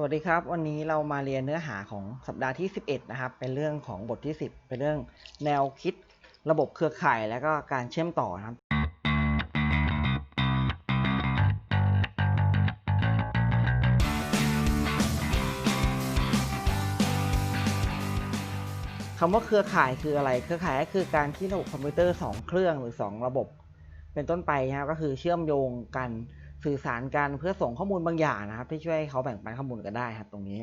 สวัสดีครับ วันนี้เรามาเรียนเนื้อหาของสัปดาห์ที่ 11 นะครับ เป็นเรื่องของบทที่ 10 เป็นเรื่องแนวคิดระบบเครือข่ายและก็การเชื่อมต่อนะครับ คำว่าเครือข่ายคืออะไร เครือข่ายก็คือการที่ระบบคอมพิวเตอร์ 2 เครื่องหรือ 2 ระบบ เป็นต้นไปนะครับก็คือเชื่อมโยงกัน สื่อสารกันเพื่อส่งข้อมูลบางอย่างนะครับ ที่ช่วยเขาแบ่งปันข้อมูลกันได้ครับตรงนี้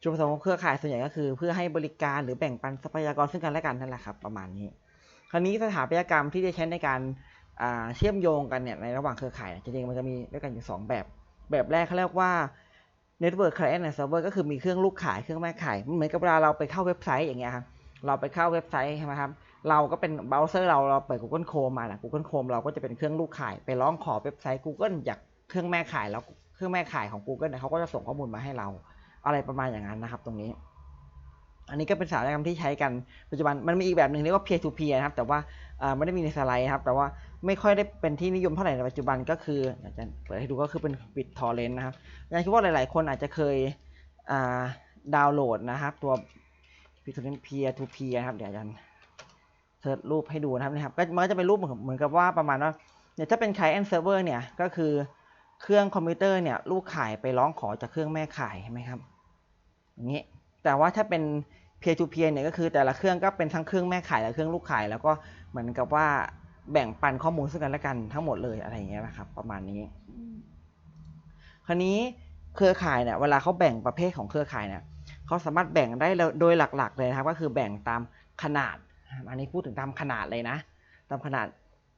จุดประสงค์ของเครือข่ายส่วนใหญ่ก็คือ เพื่อให้บริการหรือแบ่งปันทรัพยากรซึ่งกันและกันนั่นแหละครับ ประมาณนี้ คราวนี้สถาปัตยกรรมที่จะใช้ในการเชื่อมโยงกันเนี่ยในระหว่างเครือข่ายจริงๆมันจะมีด้วยกันอยู่สองแบบ แบบแรกเขาเรียกว่า Network Client and Server ก็คือมีเครื่องลูกขายเครื่องแม่ขายเหมือนกับเวลาเราไปเข้าเว็บไซต์อย่างเงี้ยครับเราไปเข้าเว็บไซต์ใช่ไหมครับเราก็เป็นเบราว์เซอร์เราเราเปิด Google Chrome มานะ Google Chrome เราก็จะเป็นเครื่องลูกขายไปร้องขอเว็บไซต์ Google อยาก เครื่องแม่ขายแล้วเครื่องแม่ขายของ Google เนี่ยเขาก็จะส่งข้อมูลมาให้เรา อะไรประมาณอย่างนั้นนะครับ ตรงนี้ อันนี้ก็เป็นสารกรรมที่ใช้กันปัจจุบันมันมีอีกแบบหนึ่งเรียกว่า peer to peer นะครับ แต่ว่าไม่ได้มีในสไลด์ครับ แต่ว่าไม่ค่อยได้เป็นที่นิยมเท่าไหร่ในปัจจุบันก็คืออยากจะเปิดให้ดูก็คือเป็น BitTorrent นะครับยังคิดว่าหลาย ๆ คนอาจจะเคยดาวน์โหลดนะครับ ตัว BitTorrent peer to peer นะครับเดี๋ยวอาจารย์เซิร์ชรูปให้ดูนะครับนะครับก็มันก็จะเป็นรูปเหมือนเหมือนกับว่าประมาณว่าเนี่ยถ้าเป็น client server เนี่ยก็คือ เครื่องคอมพิวเตอร์เนี่ยลูกขายไปร้องขอจากเครื่องแม่ขายใช่ไหมครับอย่างนี้แต่ว่าถ้าเป็น peer to peer เนี่ยก็คือแต่ละเครื่องก็เป็นทั้งเครื่องแม่ขายและเครื่องลูกขาย แล้วก็เหมือนกับว่าแบ่งปันข้อมูลซึ่งกันและกันทั้งหมดเลยอะไรอย่างเงี้ยนะครับ ประมาณนี้ คราวนี้เครือข่ายเนี่ยเวลาเขาแบ่งประเภทของเครือข่ายเนี่ยเขาสามารถแบ่งได้โดยหลักๆ เลยนะครับก็คือแบ่งตามขนาด อันนี้พูดถึงตามขนาดเลยนะ ตามขนาด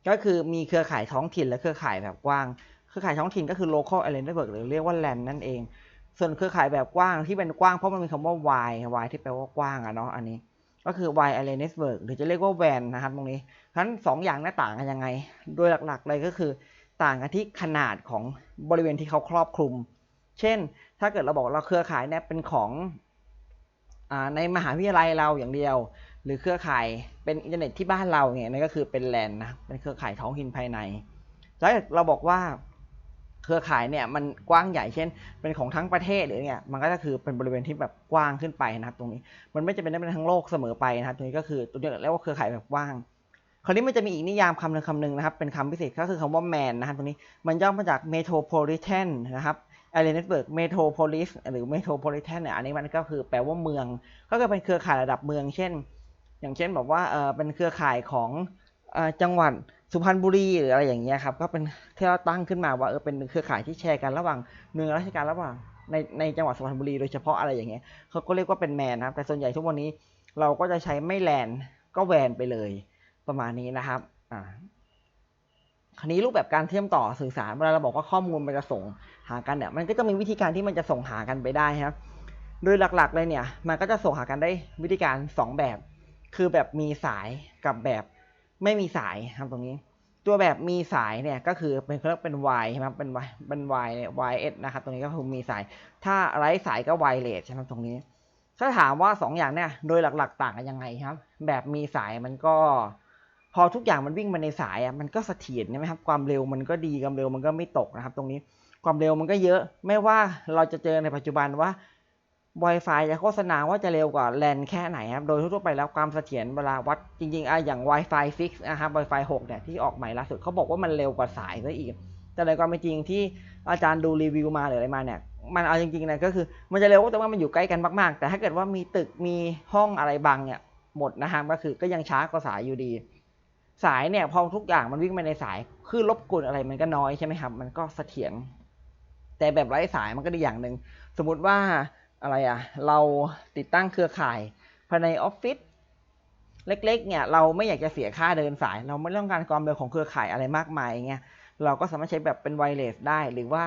ก็คือมีเครือข่ายท้องถิ่นและเครือข่ายแบบกว้างเค รือข่ายท้องถิ่นก็คือ local area network หรือเรียกว่า LAN นั่นเอง ส่วนเครือข่ายแบบกว้างที่เป็นกว้างเพราะมันมีคำว่า wide wide ที่แปลว่ากว้างอะเนาะอันนี้ ก็คือ wide area network หรือจะเรียกว่า WAN นะครับตรงนี้ฉะนั้นสองอย่างหน้าต่างกันยังไง โดยหลักๆเลยก็คือต่างกันที่ขนาดของบริเวณที่เขาครอบคลุม เช่น ถ้าเกิดเราบอกเราเครือข่ายเนี่ยเป็นของอในมหาวิทยาลัยเราอย่างเดียว หรือเครือข่ายเป็นอินเทอร์เน็ตที่บ้านเราเนี่ยนั่นก็คือเป็นแลนนะเป็นเครือข่ายท้องถิ่นภายใน แล้วเราบอกว่า เครือข่ายเนี่ยมันกว้างใหญ่เช่น เป็นของทั้งประเทศหรือเนี่ยมันก็จะคือเป็นบริเวณที่แบบกว้างขึ้นไปนะครับตรงนี้มันไม่จำเป็นต้องเป็นทั้งโลกเสมอไปนะครับตรงนี้ก็คือตัวเรียกว่าเครือข่ายแบบกว้างคราวนี้มันจะมีอีกนิยามคำหนึ่งคำหนึ่งนะครับ เป็นคำพิเศษก็คือคำว่าแมนนะครับตรงนี้มันย่อมาจาก metropolitan นะครับ area network metropolis หรือ metropolitan เนี่ยอันนี้มันก็คือแปลว่าเมือง ก็คือเป็นเครือข่ายระดับเมือง เช่น อย่างเช่นบอกว่าเออเป็นเครือข่ายของจังหวัด สุพรรณบุรีหรืออะไรอย่างเงี้ยครับก็เป็นที่เราตั้งขึ้นมาว่าเออเป็นเครือข่ายที่แชร์กันระหว่างหน่วยงราชการระหว่างในในจังหวัดสุพรรณบุรีโดยเฉพาะอะไรอย่างเงี้ยเขาก็เรียกว่าเป็นแมนนะครับ แต่ส่วนใหญ่ทุกวันนี้เราก็จะใช้ไม่แลนก็แวนไปเลยประมาณนี้นะครับอ่าคราวนี้รูปแบบการเชื่อมต่อสื่อสารเวลาเราบอกว่าข้อมูลมันจะส่งหากันเนี่ยมันก็จะมีวิธีการที่มันจะส่งหากันไปได้ครับ โดยหลักๆเลยเนี่ยมันก็จะส่งหากันได้วิธีการ 2 แบบ คือแบบมีสายกับแบบ ไม่มีสายครับตรงนี้ ตัวแบบมีสายเนี่ยก็คือเป็นเรียกเป็น Y ใช่ไหมครับเป็น Y เป็น Y เนี่ย YS นะครับตรงนี้ก็คือมีสาย ถ้าไร้สายก็ wireless ใช่ไหมตรงนี้ ถ้าถามว่า 2 อย่างเนี่ยโดยหลักๆ ต่างกันยังไงครับ แบบมีสายมันก็ พอทุกอย่างมันวิ่งมาในสายอะมันก็เสถียรใช่ไหมครับความเร็วมันก็ดีความเร็วมันก็ไม่ตกนะครับ ตรงนี้ความเร็วมันก็เยอะ ไม่ว่าเราจะเจอในปัจจุบันว่า Wi-Fi จะโฆษณาว่าจะเร็วกว่าแลนแค่ไหนครับ โดยทั่วไปแล้วความเสถียรเวลาวัดจริงๆอะอย่าง Wi-Fi 6 นะครับ Wi-Fi 6 เนี่ยที่ออกใหม่ล่าสุดเขาบอกว่ามันเร็วกว่าสายซะอีก แต่ในความเป็นจริงที่อาจารย์ดูรีวิวมาหรืออะไรมาเนี่ย มันเอาจริงๆนะก็คือมันจะเร็วแต่ว่ามันอยู่ใกล้กันมากๆ แต่ถ้าเกิดว่ามีตึกมีห้องอะไรบางเนี่ยหมดนะครับก็คือก็ยังช้ากว่าสายอยู่ดี สายเนี่ยพอทุกอย่างมันวิ่งไปในสายคลื่นรบกวนอะไรมันก็น้อยใช่ไหมครับ มันก็เสถียรแต่แบบไร้สายมันก็ดีอย่างหนึ่งสมมติว่า อะไรอะเราติดตั้งเครือข่ายภายในออฟฟิศเล็ก ๆ เนี่ยเราไม่อยากจะเสียค่าเดินสาย เราไม่ต้องการความเร็วของเครือข่ายอะไรมากมายเงี้ยเราก็สามารถใช้แบบเป็นไวเลสได้หรือว่า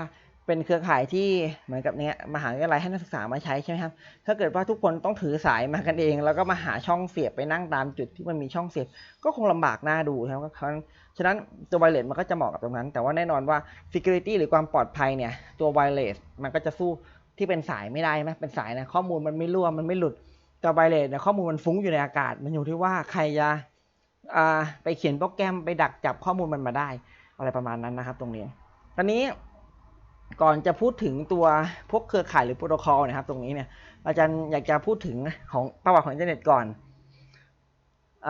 เป็นเครือข่ายที่เหมือนกับเนี้ยมหาวิทยาลัยให้นักศึกษามาใช้ใช่ไหมครับ ถ้าเกิดว่าทุกคนต้องถือสายมากันเอง แล้วก็มาหาช่องเสียบไปนั่งตามจุดที่มันมีช่องเสียบ ก็คงลำบากหน้าดูครับฉะนั้นตัวไวเลสมันก็จะเหมาะกับตรงนั้น แต่ว่าแน่นอนว่า security หรือความปลอดภัยเนี่ยตัวไวเลสมันก็จะสู้ ที่เป็นสายไม่ได้ไหมเป็นสายนะข้อมูลมันไม่รั่วมันไม่หลุดแต่ไวเลสเนี่ยข้อมูลมันฟุ้งอยู่ในอากาศ มันอยู่ที่ว่าใครจะไปเขียนโปรแกรมไปดักจับข้อมูลมันมาได้ อะไรประมาณนั้นนะครับ ตรงนี้ตอนนี้ก่อนจะพูดถึงตัวพวกเครือข่ายหรือโปรโตคอลนะครับ ตรงนี้เนี่ยอาจารย์อยากจะพูดถึงของประวัติของอินเทอร์เน็ตก่อนอ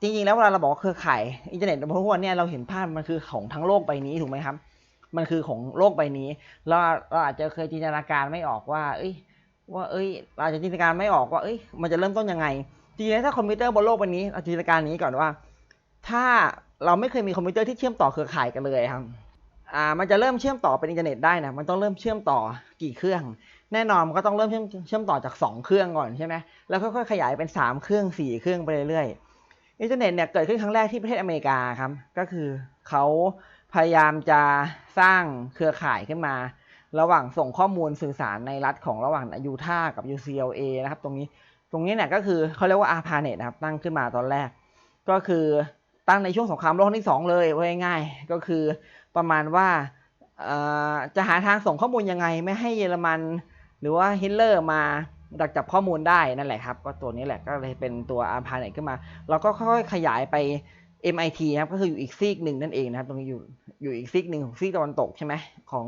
จริงๆแล้วเวลาเราบอกว่าเครือข่ายอินเทอร์เน็ตเพราะว่าเนี่ยเราเห็นภาพมันคือของทั้งโลกใบนี้ถูกไหมครับ มันคือของโลกใบนี้ เราเราอาจจะเคยจินตนาการไม่ออกว่า เอ้ย ว่าเอ้ยเราอาจจะจินตนาการไม่ออกว่า เอ้ย มันจะเริ่มต้นยังไงจริงๆถ้าคอมพิวเตอร์บนโลกใบนี้เราจินตนาการนี้ก่อนว่า ถ้าเราไม่เคยมีคอมพิวเตอร์ที่เชื่อมต่อเครือข่ายกันเลยครับอ่ามันจะเริ่มเชื่อมต่อเป็นอินเทอร์เน็ตได้นะมันต้องเริ่มเชื่อมต่อกี่เครื่อง แน่นอนมันก็ต้องเริ่มเชื่อมเชื่อมต่อจาก 2 เครื่องก่อนใช่ไหมแล้วค่อยๆขยายเป็น 3 เครื่อง 4 เครื่องไปเรื่อยๆอินเทอร์เน็ตเนี่ยเกิดขึ้นครั้งแรกที่ประเทศอเมริกาครับก็คือเขา พยายามจะสร้างเครือข่ายขึ้นมา ระหว่างส่งข้อมูลสื่อสารในรัฐของระหว่างยูทาห์กับ UCLA นะครับ ตรงนี้ตรงนี้เนี่ยก็คือเขาเรียกว่า ARPANET นะครับตั้งขึ้นมาตอนแรก ก็คือตั้งในช่วงสงครามโลกครั้งที่สองเลยว่าง่ายๆก็คือประมาณว่าจะหาทางส่งข้อมูลยังไงไม่ให้เยอรมัน หรือว่าฮิตเลอร์มาดักจับข้อมูลได้นั่นแหละครับ ก็ตัวนี้แหละก็เลยเป็นตัว ARPANET ขึ้นมาแล้วก็ค่อยๆขยายไป MIT นะครับก็คืออยู่อีกซีกหนึ่งนั่นเองนะครับ ตรงนี้อยู่อยู่อีกซีกหนึ่งของซีกตะวันตกใช่ไหมของ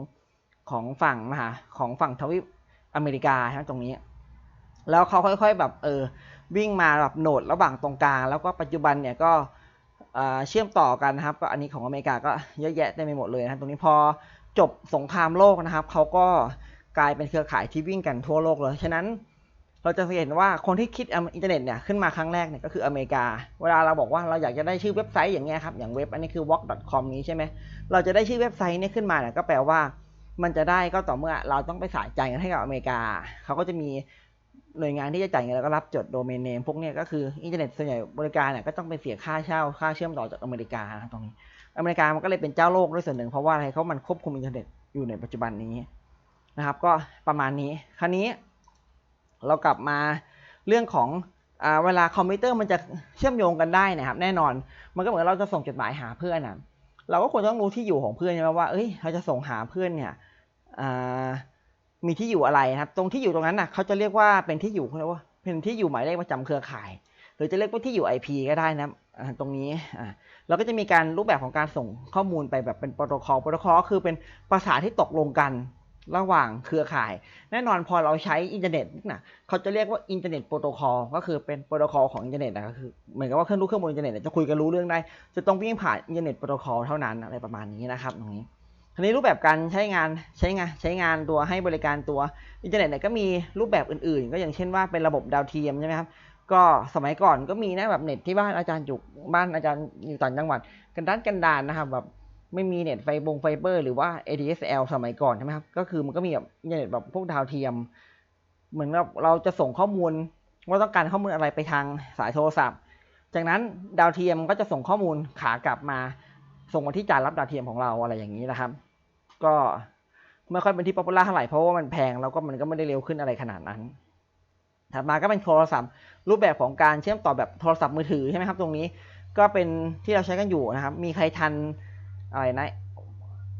ของฝั่งมหาของฝั่งทวีปอเมริกาใช่ไหมตรงนี้ แล้วเขาค่อยๆแบบเออวิ่งมาแบบโหนดระหว่างตรงกลาง แล้วก็ปัจจุบันเนี่ยก็เชื่อมต่อกันนะครับก็อันนี้ของอเมริกาก็เยอะแยะเต็มไปหมดเลยนะครับตรงนี้พอจบสงครามโลกนะครับเขาก็กลายเป็นเครือข่ายที่วิ่งกันทั่วโลกเลย ฉะนั้น เราจะเห็นว่าคนที่คิดอินเทอร์เน็ตเนี่ยขึ้นมาครั้งแรกเนี่ยก็คืออเมริกา เวลาเราบอกว่าเราอยากจะได้ชื่อเว็บไซต์อย่างเงี้ยครับ อย่างเว็บอันนี้คือ walk.com นี้ใช่ไหมเราจะได้ชื่อเว็บไซต์เนี่ยขึ้นมาเนี่ยก็แปลว่า มันจะได้ก็ต่อเมื่อเราต้องไปสายจ่ายเงินให้กับอเมริกา เขาก็จะมีหน่วยงานที่จะจ่ายเงินแล้วก็รับจดโดเมนเนมพวกนี้ก็คืออินเทอร์เน็ตส่วนใหญ่บริการเนี่ยก็ต้องไปเสียค่าเช่าค่าเชื่อมต่อจากอเมริกานะตรงนี้ อเมริกามันก็เลยเป็นเจ้าโลกด้วยส่วนหนึ่งเพราะว่าอะไรเขามันควบคุมอินเทอร์เน็ตอยู่ในปัจจุบันนี้นะครับ ก็ประมาณนี้คราวนี้ เรากลับมาเรื่องของอเวลาคอมพิวเตอร์มันจะเชื่อมโยงกันได้นะครับ แน่นอน มันก็เหมือนเราจะส่งจดหมายหาเพื่อนนะเราก็ควรต้องรู้ที่อยู่ของเพื่อนใช่ไหมว่าเอ้ยเราจะส่งหาเพื่อนเนี่ยมีที่อยู่อะไรนะครับ ตรงที่อยู่ตรงนั้นน่ะเขาจะเรียกว่าเป็นที่อยู่เขาเรียกว่าเป็นที่อยู่หมายเลขประจำเครือข่าย หรือจะเรียกว่าที่อยู่ IP ก็ได้นะตรงนี้เราก็จะมีการรูปแบบของการส่งข้อมูลไปแบบเป็นโปรโตคอลโปรโตคอลก็คือเป็นภาษาที่ตกลงกัน ระหว่างเครือข่าย แน่นอนพอเราใช้อินเทอร์เน็ตนะเขาจะเรียกว่าอินเทอร์เน็ตโปรโตคอลก็คือเป็นโปรโตคอลของอินเทอร์เน็ตนะก็คือเหมือนกับว่าเครื่องรู้เครื่องบนอินเทอร์เน็ตเนี่ยจะคุยกันรู้เรื่องได้ จะต้องวิ่งผ่านอินเทอร์เน็ตโปรโตคอลเท่านั้นอะไรประมาณนี้นะครับตรงนี้ทีนี้รูปแบบการใช้งานใช้งานใช้งานตัวให้บริการตัวอินเทอร์เน็ตเนี่ยก็มีรูปแบบอื่นๆ ก็อย่างเช่นว่าเป็นระบบดาวเทียมใช่ไหมครับก็สมัยก่อนก็มีนะแบบเน็ตที่บ้านอาจารย์อยู่บ้านอาจารย์อยู่ต่างจังหวัดกันด้านกันดานนะครับแบบ ไม่มีเน็ตไฟบงไฟเบอร์หรือว่า ADSL สมัยก่อนใช่ไหมครับ ก็คือมันก็มีแบบเทอร์เน็ตแบบพวกดาวเทียม เหมือนเราเราจะส่งข้อมูลว่าต้องการข้อมูลอะไรไปทางสายโทรศัพท์ จากนั้นดาวเทียมก็จะส่งข้อมูลขากลับมา ส่งมาที่จานรับดาวเทียมของเราอะไรอย่างนี้นะครับ ก็ไม่ค่อยเป็นที่ป๊อปปูล่าเท่าไหร่เพราะว่ามันแพงแล้วก็มันก็ไม่ได้เร็วขึ้นอะไรขนาดนั้น ถัดมาก็เป็นโทรศัพท์ รูปแบบของการเชื่อมต่อแบบโทรศัพท์มือถือใช่ไหมครับ ตรงนี้ก็เป็นที่เราใช้กันอยู่นะครับ มีใครทัน อะไรนะ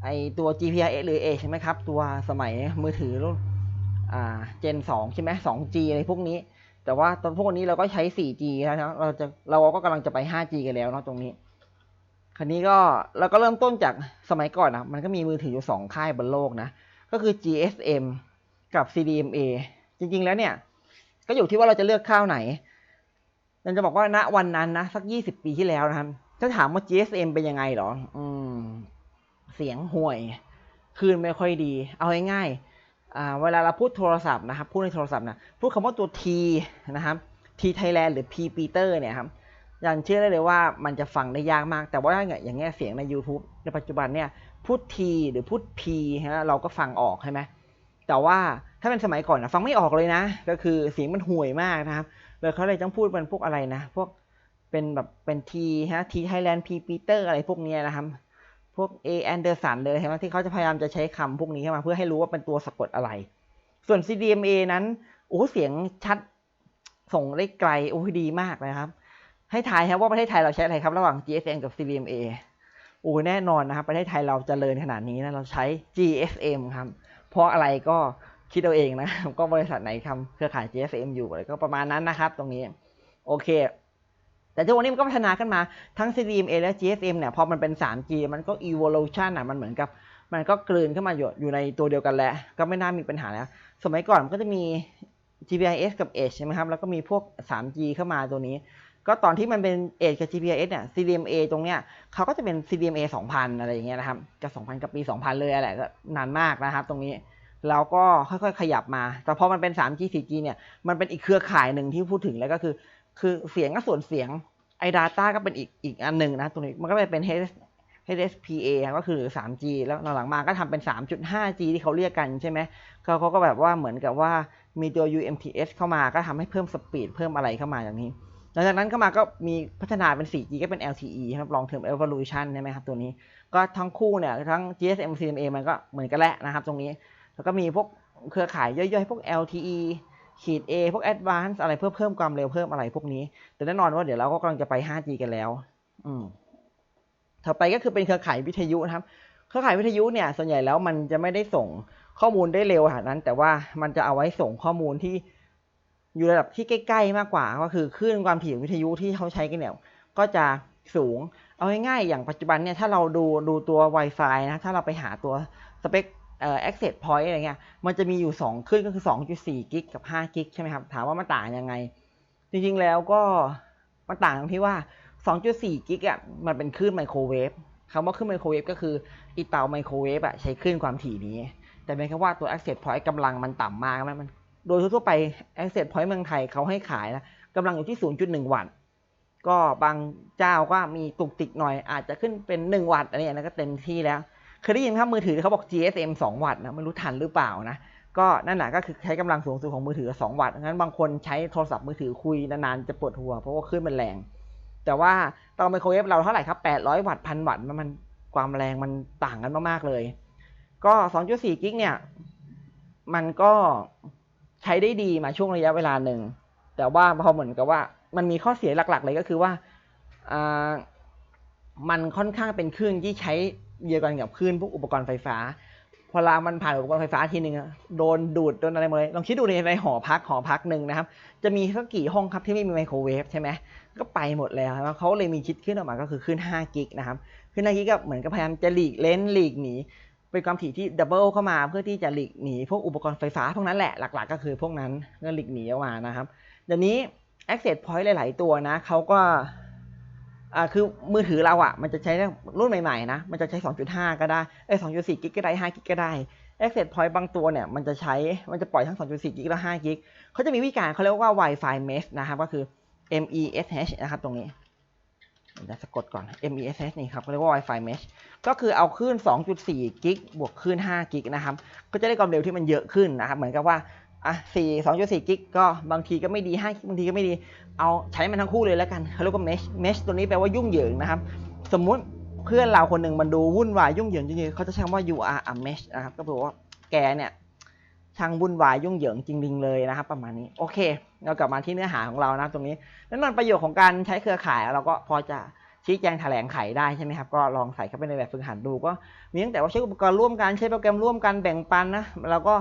ไอตัว GPRS หรือ A ใช่ไหมครับ ตัวสมัยมือถือรุ่นอ่า Gen 2ใช่ไหม 2G อะไรพวกนี้ แต่ว่าตอนพวกนี้เราก็ใช้ 4G แล้วนะเราจะเราก็กำลังจะไป 5G กันแล้วเนาะตรงนี้คราวนี้ก็เราก็เริ่มต้นจากสมัยก่อนนะมันก็มีมือถืออยู่ 2 ค่ายบนโลกนะ ก็คือ GSM กับ CDMA จริง ๆ แล้วเนี่ย ก็อยู่ที่ว่าเราจะเลือกข้าวไหนเราจะบอกว่าณวันนั้นนะ สัก 20 ปีที่แล้วนะครับ ถ้าถามว่า GSM เป็นยังไงหรอ อืม เสียงห่วย คลื่นไม่ค่อยดี เอาง่ายๆเวลาเราพูดโทรศัพท์นะครับพูดในโทรศัพท์นะพูดคำว่าตัว T นะครับ T Thailand หรือ P Peter เนี่ยครับอย่างเชื่อได้เลยว่ามันจะฟังได้ยากมาก แต่ว่าอย่างเงี้ยเสียงใน YouTube ในปัจจุบันเนี่ยพูด T หรือพูด P ฮะเราก็ฟังออกใช่ไหมแต่ว่าถ้าเป็นสมัยก่อนนะฟังไม่ออกเลยนะ ก็คือเสียงมันห่วยมากนะครับเลยเขาเลยต้องพูดเป็นพวกอะไรนะ พวก เป็นแบบเป็นทีฮะทีไทยแลนด์พีปีเตอร์อะไรพวกนี้นะครับ พวกเอแอนเดอร์สันเลยใช่ไหมที่เขาจะพยายามจะใช้คำพวกนี้เข้ามาเพื่อให้รู้ว่าเป็นตัวสะกดอะไร ส่วน CDMA นั้นโอ้เสียงชัดส่งได้ไกลโอ้ดีมากนะครับ ให้ทายครับว่าประเทศไทยเราใช้อะไรครับ ระหว่าง GSM กับ CDMA โอ้แน่นอนนะครับ ประเทศไทยเราจเจริญขนาดนี้นะเราใช้ GSM ครับ เพราะอะไรก็คิดเอาเองนะ ก็บริษัทไหนทำเครือข่าย GSM อยู่อะไรก็ประมาณนั้นนะครับ ตรงนี้ โอเค แต่ทุกวันนี้มันก็พัฒนาขึ้นมาทั้ง CDMA และ GSM เนี่ยพอมันเป็น 3G มันก็ evolution อะมันเหมือนกับ มันก็กลืนเข้ามาอยู่อยู่ในตัวเดียวกันแล้ว ก็ไม่น่ามีปัญหาแล้ว สมัยก่อนมันก็จะมี GPRS กับ Edge ใช่ไหมครับ แล้วก็มีพวก 3G เข้ามาตัวนี้ ก็ตอนที่มันเป็น Edge กับ GPRS เนี่ย CDMA ตรงเนี้ยเขาก็จะเป็น CDMA 2000 อะไรอย่างเงี้ยนะครับกับ2000 กับปี 2000 เลยอะไรก็นานมากนะครับ ตรงนี้แล้วก็ค่อยๆ ขยับมา แต่พอมันเป็น 3G 4G เนี่ย มันเป็นอีกเครือข่ายหนึ่งที่พูดถึงแล้วก็คือ คือเสียงก็ส่วนเสียงไอ้ Data ก็เป็นอีกอีกอันหนึ่งนะตรงนี้มันก็เลยเป็น HSPA ก็คือ 3G แล้วหลังๆมาก็ทำเป็น 3.5G ที่เขาเรียกกันใช่ไหมเขาเขาก็แบบว่าเหมือนกับว่ามีตัว UMTS เข้ามาก็ทำให้เพิ่มสปีดเพิ่มอะไรเข้ามาอย่างนี้หลังจากนั้นเข้ามาก็มีพัฒนาเป็น 4G ก็เป็น LTE ครับ Long Term Evolution ใช่ไหมครับตัวนี้ ก็ทั้งคู่เนี่ยทั้ง GSM CMA มันก็เหมือนกันแหละนะครับตรงนี้ แล้วก็มีพวกเครือข่ายย่อยๆ พวก LTE ขีด A พวก Advanced อะไรเพื่อเพิ่มความเร็วเพิ่มอะไรพวกนี้ แต่แน่นอนว่าเดี๋ยวเราก็กำลังจะไป 5G กันแล้ว อืมต่อไปก็คือเป็นเครือข่ายวิทยุนะครับ เครือข่ายวิทยุเนี่ย ส่วนใหญ่แล้วมันจะไม่ได้ส่งข้อมูลได้เร็วขนาดนั้น แต่ว่ามันจะเอาไว้ส่งข้อมูลที่อยู่ระดับที่ใกล้ ๆ มากกว่า ก็คือคลื่นความถี่วิทยุที่เขาใช้กันเนี่ย ก็จะสูง เอาง่ายๆอย่างปัจจุบันเนี่ย ถ้าเราดูดูตัว Wi-Fi นะ ถ้าเราไปหาตัวสเปค เอ่อ access point อะไรเงี้ย มันจะมีอยู่2คลื่นก็คือ 2.4 กิกกับ 5 กิกใช่ไหมครับ ถามว่ามันต่างยังไง จริงๆ แล้วก็มันต่างตรงที่ว่า 2.4 กิกอะ มันเป็นคลื่นไมโครเวฟคำว่าคลื่นไมโครเวฟก็คืออีเตาไมโครเวฟอะใช้คลื่นความถี่นี้ แต่เป็นแค่ว่าตัว access point กำลังมันต่ำมากมัน โดยทั่วไป access point เมืองไทยเขาให้ขายนะกำลังอยู่ที่ 0.1 วัตต์ ก็บางเจ้าก็มีตุกติกหน่อยอาจจะขึ้นเป็น 1 วัตต์อะไรอย่างนี้นก็เต็มที่แล้ว เคยได้ยินครับมือถือเขาบอก GSM 2 วัตต์นะไม่รู้ทันหรือเปล่านะก็นั่นแหละก็คือใช้กำลังสูงสุดของมือถือ 2 วัตต์งั้นบางคนใช้โทรศัพท์มือถือคุยนานๆจะปวดหัวเพราะว่าคลื่นมันแรง แต่ว่าเตาไมโครเวฟเราเท่าไหร่ครับ 800 วัตต์พันวัตต์มันความแรงมันต่างกันมากๆเลย ก็ 2.4 กิกเนี่ย มันก็ใช้ได้ดีมาช่วงระยะเวลาหนึ่ง แต่ว่าพอเหมือนกับว่ามันมีข้อเสียหลักๆ เลยก็คือว่ามันค่อนข้างเป็นคลื่นที่ใช้ เดียวกันกับคลื่นพวกอุปกรณ์ไฟฟ้า พอลามันผ่านอุปกรณ์ไฟฟ้าทีหนึ่งอะโดนดูดโดนอะไรหมดเลยลองคิดดูในในหอพักหอพักหนึ่งนะครับ จะมีสักกี่ห้องครับที่ไม่มีไมโครเวฟใช่ไหมก็ไปหมดแล้วแล้วเขาเลยมีคิดขึ้นออกมาก็คือขึ้น5กิกนะครับขึ้น5กิกก็เหมือนกับพยายามจะหลีกเล้นหลีกหนีเป็นความถี่ที่ดับเบิลเข้ามาเพื่อที่จะหลีกหนีพวกอุปกรณ์ไฟฟ้าพวกนั้นแหละหลัก ๆ ก็คือพวกนั้นก็หลีกหนีออกมานะครับเดี๋ยวนี้ access point หลาย ๆ ตัวนะเขาก็ อ่าคือมือถือเราอะมันจะใช้รุ่นใหม่ๆนะมันจะใช้ 2.5 ก็ได้เอ้ย2.4กิกก็ได้5กิกก็ได้ access point บางตัวเนี่ยมันจะใช้มันจะปล่อยทั้ง 2.4กิกและ5กิกเขาจะมีวิธีการเขาเรียกว่า Wi-Fi mesh นะครับก็คือ MESH นะครับตรงนี้เดี๋ยวสะกดก่อน MESH นี่ครับเขาเรียกว่า Wi-Fi mesh ก็คือเอาคลื่น2.4 กิกบวกคลื่น5 กิกนะครับ ก็จะได้ความเร็วที่มันเยอะขึ้นนะครับ เหมือนกับว่า อะสี่สองจุดสี่กิกก็บางทีก็ไม่ดีห้าบางทีก็ไม่ดี เอาใช้มันทั้งคู่เลยแล้วกันเขาเรียกว่า mesh mesh ตัวนี้แปลว่ายุ่งเหยิงนะครับ สมมุติเพื่อนเราคนหนึ่งมันดูวุ่นวายยุ่งเหยิงจริงๆเขาจะใช้คำว่า you are a mesh นะครับ ก็แปลว่าแกเนี่ยช่างวุ่นวายยุ่งเหยิงจริงๆเลยนะครับ ประมาณนี้โอเค เรากลับมาที่เนื้อหาของเรานะรตรงนี้แน่นอนประโยชน์ของการใช้เครือข่ายเราก็พอจะชี้แจงแถลงไขได้ใช่ไหมครับก็ลองใส่เข้าไปในแบบฝึกหัดดูก็มีตั้งแต่ว่าใช้อุปกรณ์ร่วมกันใช้โปรแกรมร่วมกันแบ่งปันนะแล้วก็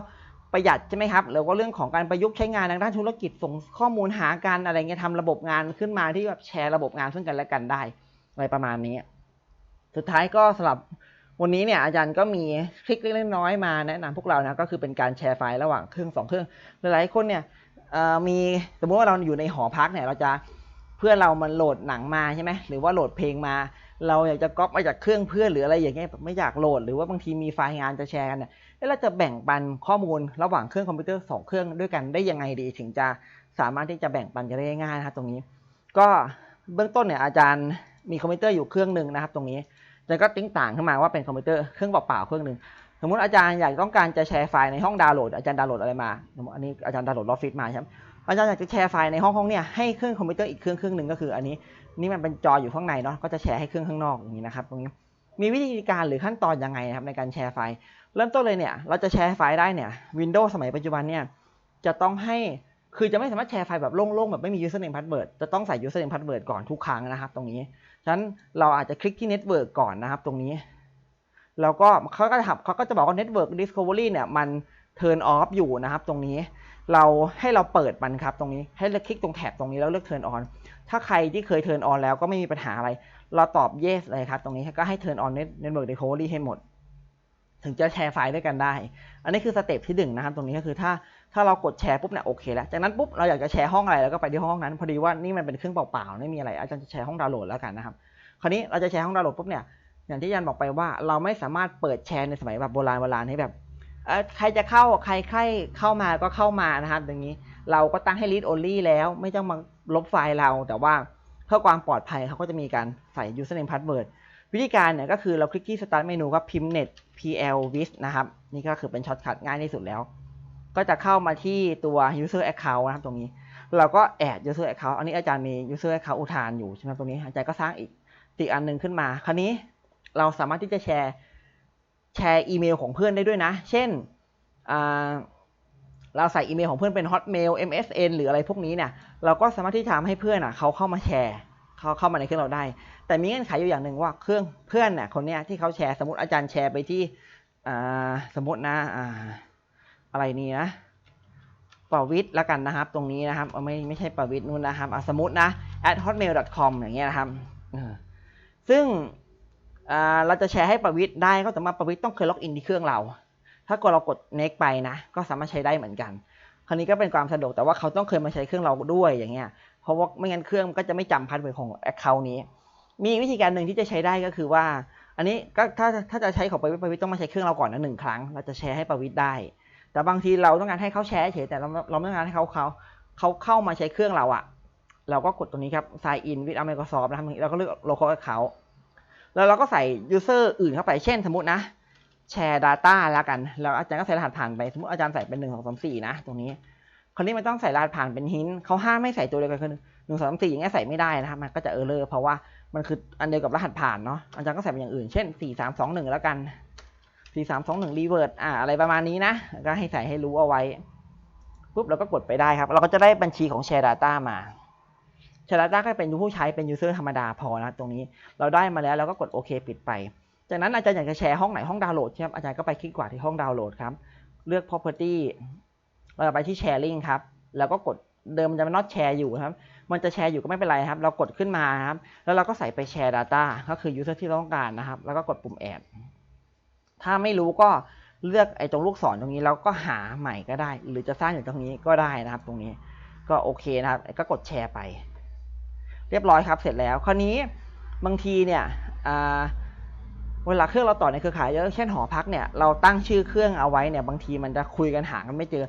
ประหยัดใช่ไหมครับแล้วก็เรื่องของการประยุกต์ใช้งานทางด้านธุรกิจส่งข้อมูลหากันอะไรเงี้ยทำระบบงานขึ้นมาที่แบบแชร์ระบบงานซึ่งกันและกันได้อะไรประมาณนี้ สุดท้ายก็สำหรับวันนี้เนี่ยอาจารย์ก็มีคลิกเล็กน้อยมาแนะนำพวกเรานะก็คือเป็นการแชร์ไฟล์ระหว่างเครื่องสองเครื่องหลายๆคนเนี่ยมีสมมติว่าเราอยู่ในหอพักเนี่ยเราจะเพื่อนเรามันโหลดหนังมาใช่ไหมหรือว่าโหลดเพลงมา เราอยากจะก๊อปมาจากเครื่องเพื่อนหรืออะไรอย่างเงี้ยไม่อยากโหลดหรือว่าบางทีมีไฟล์งานจะแชร์กันเนี่ย แล้วเราจะแบ่งปันข้อมูลระหว่างเครื่องคอมพิวเตอร์สองเครื่องด้วยกันได้ยังไงดี ถึงจะสามารถที่จะแบ่งปันกันได้ง่ายนะครับตรงนี้ ก็เบื้องต้นเนี่ยอาจารย์มีคอมพิวเตอร์อยู่เครื่องหนึ่งนะครับ ตรงนี้อาจารย์ก็ติ้งต่างขึ้นมาว่าเป็นคอมพิวเตอร์เครื่องเปล่าๆเครื่องหนึ่งสมมติอาจารย์อยากต้องการจะแชร์ไฟล์ในห้องดาวน์โหลดอาจารย์ดาวน์โหลดอะไรมาสมมติอันนี้อาจารย์ดาวน์โหลดลอฟฟิศมาใช่ไหมอาจารย์อยากจะแชร์ไฟล์ในห้องห้องเนี่ยให้เครื่องคอมพิวเตอร์อีกเครื่องเครื่องหนึ่งก็คือ อันนี้นี่มันเป็นจออยู่ข้างในเนาะก็จะแชร์ให้เครื่องข้างนอกอย่างนี้นะครับตรงนี้ มีวิธีการหรือขั้นตอนยังไงนะครับในการแชร์ไฟล์ เริ่มต้นเลยเนี่ยเราจะแชร์ไฟล์ได้เนี่ย Windows สมัยปัจจุบันเนี่ยจะต้องให้คือจะไม่สามารถแชร์ไฟล์แบบโล่งๆ แบบไม่มี username password จะต้องใส่ username password ก่อนทุกครั้งนะครับ ตรงนี้ ฉะนั้นเราอาจจะคลิกที่ network ก่อนนะครับ ตรงนี้ แล้วก็เขาก็จะเขาก็จะบอกว่า network discovery เนี่ยมัน turn off อยู่นะครับ ตรงนี้ เราให้เราเปิดมันครับ ตรงนี้ ให้เราคลิกตรงแถบตรงนี้แล้วเลือก turn on ถ้าใครที่เคย turn on แล้วก็ไม่มีปัญหาอะไร เราตอบ yes เลยครับ ตรงนี้ก็ให้ turn on network discovery ให้หมด ถึงจะแชร์ไฟล์ด้วยกันได้ อันนี้คือสเต็ปที่หนึ่งนะครับ ตรงนี้ก็คือถ้าถ้าเรากดแชร์ปุ๊บเนี่ยโอเคแล้ว จากนั้นปุ๊บเราอยากจะแชร์ห้องอะไรแล้วก็ไปที่ห้องนั้น พอดีว่านี่มันเป็นเครื่องเปล่าๆไม่มีอะไร อาจารย์จะแชร์ห้องดาวน์โหลดแล้วกันนะครับ คราวนี้เราจะแชร์ห้องดาวน์โหลดปุ๊บเนี่ย อย่างที่อาจารย์บอกไปว่าเราไม่สามารถเปิดแชร์ในสมัยแบบโบราณโบราณให้แบบใครจะเข้าใครใครเข้ามาก็เข้ามานะครับอย่างนี้ เราก็ตั้งให้ read only แล้ว ไม่ต้องมาลบไฟล์เราแต่ว่า เพื่อความปลอดภัยเขาก็จะมีการใส่ username password วิธีการเนี่ยก็คือเราคลิกที่ start menu ก็พิมพ์ net pl with นะครับ นี่ก็คือเป็นช็อตคัทง่ายที่สุดแล้ว ก็จะเข้ามาที่ตัว user account นะครับตรงนี้ เราก็ add user account อันนี้อาจารย์มี user account อุทานอยู่ใช่ไหมตรงนี้อาจารย์ก็สร้างอีกอีกอันหนึ่งขึ้นมา คราวนี้เราสามารถที่จะแชร์แชร์อีเมลของเพื่อนได้ด้วยนะ เช่นอ่า เราใส่อีเมลของเพื่อนเป็น hotmail msn หรืออะไรพวกนี้เนี่ยเราก็สามารถที่จะทำให้เพื่อนอะเขาเข้ามาแชร์เขาเข้ามาในเครื่องเราได้ แต่มีเงื่อนไขอยู่อย่างหนึ่งว่าเครื่องเพื่อนเนี่ยคนเนี้ยที่เขาแชร์สมมติอาจารย์แชร์ไปที่อ่าสมมตินะอ่าอะไรนี่นะประวิทย์แล้วกันนะครับ ตรงนี้นะครับไม่ไม่ใช่ประวิทย์นู่นนะครับสมมตินะ at hotmail.com อย่างเงี้ยนะครับซึ่งอ่าเราจะแชร์ให้ประวิทย์ได้ก็แต่ว่าประวิทย์ต้องเคยล็อกอินที่เครื่องเรา ถ้ากดเรากด next ไปนะ ก็สามารถใช้ได้เหมือนกัน คราวนี้ก็เป็นความสะดวกแต่ว่าเขาต้องเคยมาใช้เครื่องเราด้วยอย่างเงี้ย เพราะว่าไม่งั้นเครื่องก็จะไม่จำพาสเวิร์ดของ Account นี้ มีวิธีการหนึ่งที่จะใช้ได้ก็คือว่า อันนี้ก็ถ้าถ้าจะใช้ของประวิทย์ประวิทย์ต้องมาใช้เครื่องเราก่อนนะหนึ่งครั้ง เราจะแชร์ให้ประวิทย์ได้ แต่บางทีเราต้องการให้เขาแชร์เฉยแต่เราเราไม่ต้องการให้เขาเขาเขาเข้ามาใช้เครื่องเราอะเราก็กดตรงนี้ครับ sign in with Microsoft นะครับเราก็เลือก local account แล้วเราก็ใส่ user อื่นเข้าไป เช่นสมมตินะ แชร์ Data แล้วกัน แล้วอาจารย์ก็ใส่รหัสผ่านไป สมมติอาจารย์ใส่เป็นหนึ่งสองสามสี่นะ ตรงนี้คราวนี้มันต้องใส่รหัสผ่านเป็นหินเขาห้ามไม่ใส่ตัวเดียวกันคือหนึ่งสองสามสี่อย่างเงี้ยใส่ไม่ได้นะครับ มันก็จะเออเลอร์เพราะว่ามันคืออันเดียวกับรหัสผ่านเนาะ อาจารย์ก็ใส่เป็นอย่างอื่น เช่นสี่สามสองหนึ่งแล้วกันสี่สามสองหนึ่งรีเวิร์ดอ่าอะไรประมาณนี้นะ ก็ให้ใส่ให้รู้เอาไว้ ปุ๊บเราก็กดไปได้ครับ เราก็จะได้บัญชีของ Share Data มา Share Data ก็เป็นผู้ใช้เป็น user ธรรมดาพอนะตรงนี้ เราได้มาแล้วเราก็กดโอเคปิดไป จากนั้นอาจารย์อยากจะแชร์ห้องไหนห้องดาวน์โหลดใช่ไหมอาจารย์ก็ไปคลิกขวาที่ห้องดาวน์โหลดครับ เลือก property เราไปที่ sharing ครับ แล้วก็กดเดิมมันจะเป็น not share อยู่ครับ มันจะแชร์อยู่ก็ไม่เป็นไรครับ เรากดขึ้นมาครับ แล้วเราก็ใส่ไป share data ก็คือ user ที่ต้องการนะครับ แล้วก็กดปุ่ม add ถ้าไม่รู้ก็เลือกไอ้ตรงลูกศรตรงนี้แล้วก็หาใหม่ก็ได้ หรือจะสร้างอยู่ตรงนี้ก็ได้นะครับ ตรงนี้ก็โอเคนะครับ ก็กดแชร์ไป เรียบร้อยครับ เสร็จแล้ว คราวนี้บางทีเนี่ยอ่า เวลาเครื่องเราต่อในเครือข่ายเยอะเช่นหอพักเนี่ยเราตั้งชื่อเครื่องเอาไว้เนี่ยบางทีมันจะคุยกันหากันไม่เจอ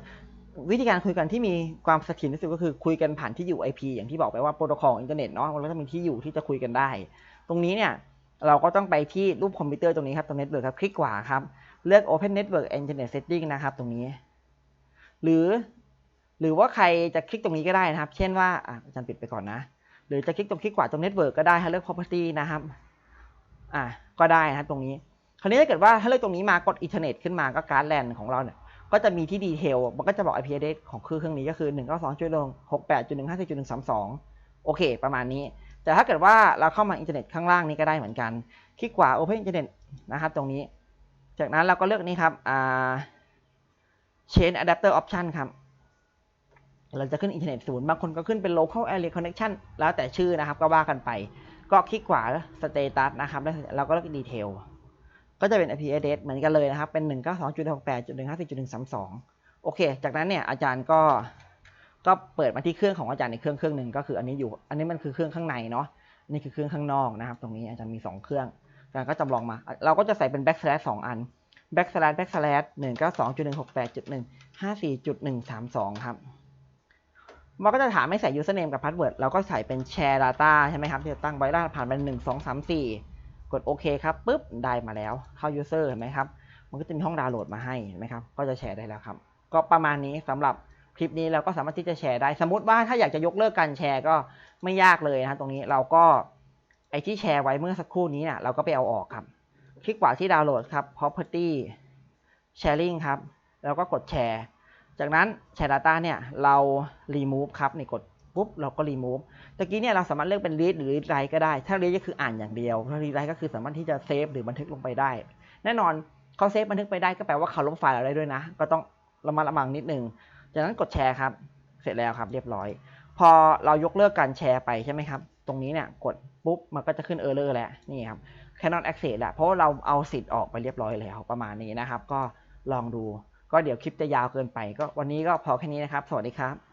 วิธีการคุยกันที่มีความเสถียรที่สุดก็คือคุยกันผ่านที่อยู่ IP อย่างที่บอกไปว่าโปรโตคอลอินเทอร์เน็ตเนาะมันก็จะมีที่อยู่ที่จะคุยกันได้ ตรงนี้เนี่ยเราก็ต้องไปที่รูปคอมพิวเตอร์ตรงนี้ครับตรงเน็ตเวิร์กครับคลิกขวาครับเลือก Open Network Internet Setting นะครับตรงนี้ หรือ หรือว่าใครจะคลิกตรงนี้ก็ได้นะครับ เช่นว่าอาจารย์ปิดไปก่อนนะ หรือจะคลิกตรงคลิกขวาตรง Network ก็ได้ให้เลือก Property นะครับ อะ ก็ได้นะตรงนี้ คราวนี้ถ้าเกิดว่าถ้าเลือกตรงนี้มากดอินเทอร์เน็ตขึ้นมาก็การ์ดแลนของเราเนี่ยก็จะมีที่ดีเทล มันก็จะบอก IP address ของเครื่องนี้ก็คือ1 9 2 6 8 1 5 4 1 3 2 โอเค ประมาณนี้ แต่ถ้าเกิดว่าเราเข้ามาอินเทอร์เน็ตข้างล่างนี้ก็ได้เหมือนกัน คลิกขวา Open Internet นะครับตรงนี้ จากนั้นเราก็เลือกนี้ครับ Change Adapter Option ครับ เราจะขึ้นอินเทอร์เน็ตศูนย์ บางคนก็ขึ้นเป็น local area connection แล้วแต่ชื่อนะครับก็ว่ากันไป ก็คลิกขวา status นะครับแล้วเราก็เลือก detail ก็จะเป็น IP address เหมือนกันเลยนะครับ เป็น 192.168.154.132 โอเค จากนั้นเนี่ยอาจารย์ก็ก็เปิดมาที่เครื่องของอาจารย์ในเครื่องเครื่องหนึ่งก็คืออันนี้อยู่ อันนี้มันคือเครื่องข้างในเนาะนี่คือเครื่องข้างนอกนะครับ ตรงนี้อาจารย์มี 2 เครื่องอาจารย์ก็จำลองมา เราก็จะใส่เป็น backslash 2 อัน backslash backslash 192.168.154.132 ครับ มันก็จะถามให้ใส่ username กับ password เราก็ใส่เป็น share data ใช่ไหมครับที่จะตั้งไว้รหัสผ่านเป็น1 2 3 4กดโอเคครับปุ๊บได้มาแล้วเข้า user เห็นไหมครับ มันก็จะมีห้องดาวน์โหลดมาให้เห็นไหมครับ ก็จะแชร์ได้แล้วครับ ก็ประมาณนี้สำหรับคลิปนี้เราก็สามารถที่จะแชร์ได้ สมมติว่าถ้าอยากจะยกเลิกการแชร์ก็ไม่ยากเลยนะตรงนี้เราก็ไอที่แชร์ไว้เมื่อสักครู่นี้เนี่ยเราก็ไปเอาออกครับ คลิกขวาที่ดาวน์โหลดครับ property sharing ครับ แล้วก็กดแชร์ จากนั้นแชร์ data เนี่ยเรา remove ครับนี่กดปุ๊บเราก็ remove ตะกี้เนี่ยเราสามารถเลือกเป็น read หรือ read write ก็ได้ ถ้า read ก็คืออ่านอย่างเดียวถ้า read write ก็คือสามารถที่จะเซฟหรือบันทึกลงไปได้ แน่นอนเขาเซฟบันทึกไปได้ก็แปลว่าเขาลบไฟล์เราได้ด้วยนะ ก็ต้องระมัดระวังนิดนึง จากนั้นกดแชร์ครับ เสร็จแล้วครับเรียบร้อย พอเรายกเลิกการแชร์ไปใช่ไหมครับ ตรงนี้เนี่ยกดปุ๊บมันก็จะขึ้นเออร์เลอร์แล้วนี่ครับ cannot access อะเพราะเราเอาสิทธิ์ออกไปเรียบร้อยแล้วประมาณนี้นะครับ ก็ลองดู ก็เดี๋ยวคลิปจะยาวเกินไป ก็วันนี้ก็พอแค่นี้นะครับ สวัสดีครับ